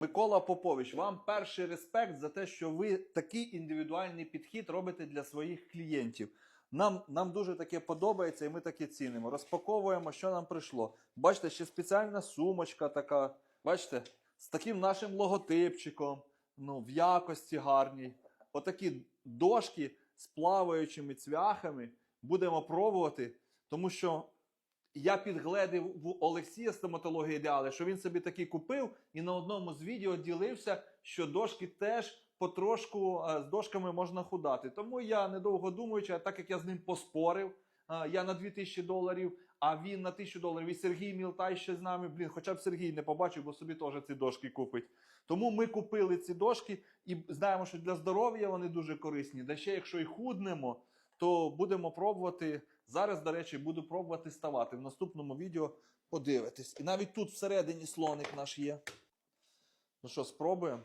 Микола Попович, вам перший респект за те, що ви такий індивідуальний підхід робите для своїх клієнтів. Нам, нам дуже таке подобається, і ми таке цінимо. Розпаковуємо, що нам прийшло. Бачите, ще спеціальна сумочка така. Бачите, з таким нашим логотипчиком, ну, в якості гарній. Отакі дошки з плаваючими цвяхами будемо пробувати, тому що я підгледив в Олексія стоматології ідеали, що він собі такі купив, і на одному з відео ділився, що дошки теж потрошку е, з дошками можна худати. Тому я недовго думаючи, а так як я з ним поспорив, е, я на 2000 доларів, а він на 1000 доларів. І Сергій Мілтай ще з нами. Блін, хоча б Сергій не побачив, бо собі теж ці дошки купить. Тому ми купили ці дошки і знаємо, що для здоров'я вони дуже корисні. Да ще якщо і худнемо, то будемо пробувати. Зараз, до речі, буду пробувати ставати. В наступному відео подивитись. І навіть тут всередині слоник наш є. Ну що, спробуємо?